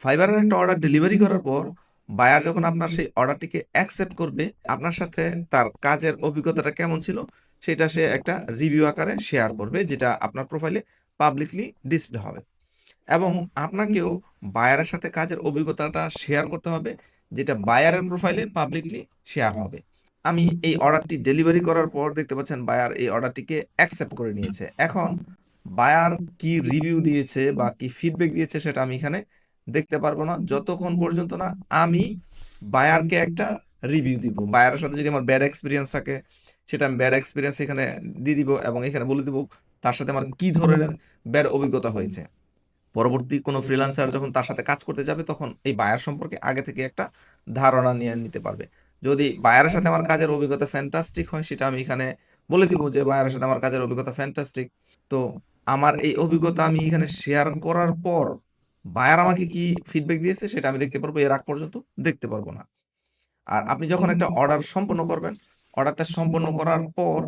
ফাইবারের একটা order delivery করার পর বায়ার যখন আপনার সেই অর্ডারটিকে অ্যাকসেপ্ট করবে, আপনার সাথে তার কাজের অভিজ্ঞতাটা কেমন ছিল, সেটা সে একটা রিভিউ আকারে শেয়ার করবে, যেটা আপনার প্রোফাইলে পাবলিকলি ডিসপ্লে হবে। এবং আপনাকেও বায়ারের সাথে কাজের অভিজ্ঞতাটা শেয়ার করতে হবে, যেটা বায়ারের প্রোফাইলে পাবলিকলি শেয়ার হবে। আমি এই অর্ডারটি ডেলিভারি করার পর দেখতে পাচ্ছেন বায়ার এই অর্ডারটিকে অ্যাকসেপ্ট করে নিয়েছে। এখন বায়ার কি রিভিউ দিয়েছে বা কি ফিডব্যাক দিয়েছে, সেটা আমি এখানে দেখতে পারব না। যতক্ষণ পর্যন্ত না আমি বায়ারকে একটা রিভিউ দিব। বায়ারের সাথে যদি আমার ব্যাড এক্সপিরিয়েন্স থাকে সেটা আমি ব্যাড এক্সপিরিয়েন্স এখানে দিয়ে দিব এবং এখানে বলে দিব তার সাথে আমার কি ধরনের ব্যাড অভিজ্ঞতা হয়েছে। পরবর্তী কোনো ফ্রিল্যান্সার যখন তার সাথে কাজ করতে যাবে তখন এই বায়ার সম্পর্কে আগে থেকে একটা ধারণা নিয়ে নিতে পারবে। যদি বায়ারের সাথে আমার কাজের অভিজ্ঞতা ফ্যান্টাস্টিক হয় সেটা আমি এখানে বলে দিব যে বায়ারের সাথে আমার কাজের অভিজ্ঞতা ফ্যান্টাস্টিক তো আমার এই অভিজ্ঞতা আমি এখানে শেয়ার করার পর বায়ার আমাকে কি ফিডব্যাক দিয়েছে সেটা আমি দেখতে পারব এর আগ পর্যন্ত দেখতে পারব না। আর আপনি যখন একটা অর্ডার সম্পন্ন করবেন অর্ডারটা সম্পন্ন করার পর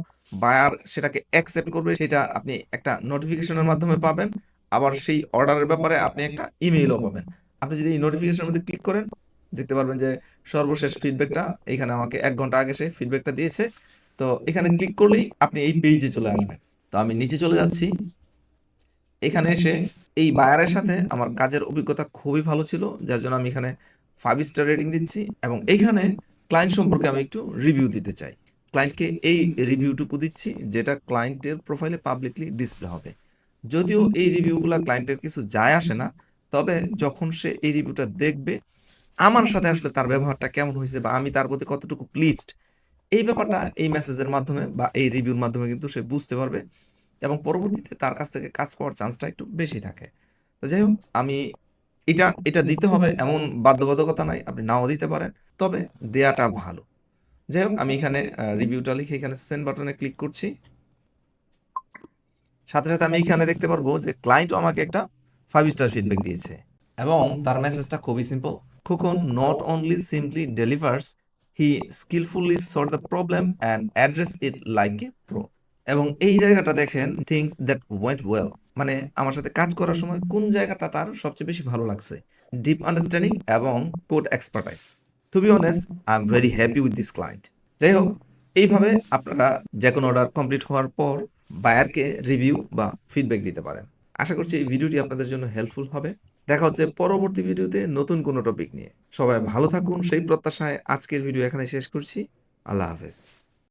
বায়ার সেটাকে অ্যাকসেপ্ট করবে সেটা আপনি একটা নোটিফিকেশনের মাধ্যমে পাবেন আবার সেই অর্ডারের ব্যাপারে আপনি একটা ইমেইলও পাবেন। আপনি যদি এই নোটিফিকেশনের মধ্যে ক্লিক করেন দেখতে পারবেন যে সর্বশেষ ফিডব্যাকটা এখানে আমাকে এক ঘণ্টা আগে সে ফিডব্যাকটা দিয়েছে। তো এখানে ক্লিক করলেই আপনি এই পেজে চলে আসবেন। তো আমি নিচে চলে যাচ্ছি। এখানে এসে এই বায়ারের সাথে আমার কাজের অভিজ্ঞতা খুবই ভালো ছিল যার জন্য আমি এখানে ফাইভ স্টার রেটিং দিচ্ছি এবং এইখানে ক্লায়েন্ট সম্পর্কে আমি একটু রিভিউ দিতে চাই। ক্লায়েন্টকে এই রিভিউটুকু দিচ্ছি যেটা ক্লায়েন্টের প্রোফাইলে পাবলিকলি ডিসপ্লে হবে। যদিও এই রিভিউগুলো ক্লায়েন্টের কিছু যায় আসে না তবে যখন সে এই রিভিউটা দেখবে আমার সাথে আসলে তার ব্যবহারটা কেমন হয়েছে বা আমি তার প্রতি কতটুকু প্লিজড এই ব্যাপারটা এই মেসেজের মাধ্যমে বা এই রিভিউর মাধ্যমে কিন্তু সে বুঝতে পারবে। এবং পরবর্তীতে তার কাছ থেকে কাজ পাওয়ার চান্সটা একটু বেশি থাকে। তো যাই হোক, আমি এটা এটা দিতে হবে, এমন বাধ্যবাধকতা নাই, আপনি নাও দিতে পারেন, তবে দেয়াটা ভালো। যাই হোক, আমি এখানে রিভিউটা লিখে এখানে সেন্ড বাটনে ক্লিক করছি। সাথে সাথে আমি এখানে দেখতে পারব যে ক্লায়েন্টও আমাকে একটা ফাইভ স্টার ফিডব্যাক দিয়েছে। এবং তার মেসেজটা খুবই simple Khukon not only simply delivers he skillfully sort the problem and address it like a pro এবং এই জায়গাটা দেখেন থিংস দ্যাট ওয়েন্ট ওয়েল মানে আমার সাথে কাজ করার সময় কোন জায়গাটা তার সবচেয়ে বেশি ভালো লাগছে? ডিপ আন্ডারস্ট্যান্ডিং এবং code expertise to be honest I am very happy with this client যাই হোক, এইভাবে আপনারা যে কোনো অর্ডার কমপ্লিট হওয়ার পর বায়ারকে রিভিউ বা ফিডব্যাক দিতে পারেন। আশা করছি এই ভিডিওটি আপনাদের জন্য হেল্পফুল হবে। দেখা হচ্ছে পরবর্তী ভিডিওতে নতুন কোনো টপিক নিয়ে। সবাই ভালো থাকুন, সেই প্রত্যাশায় আজকের ভিডিও এখানে শেষ করছি। আল্লাহ হাফেজ।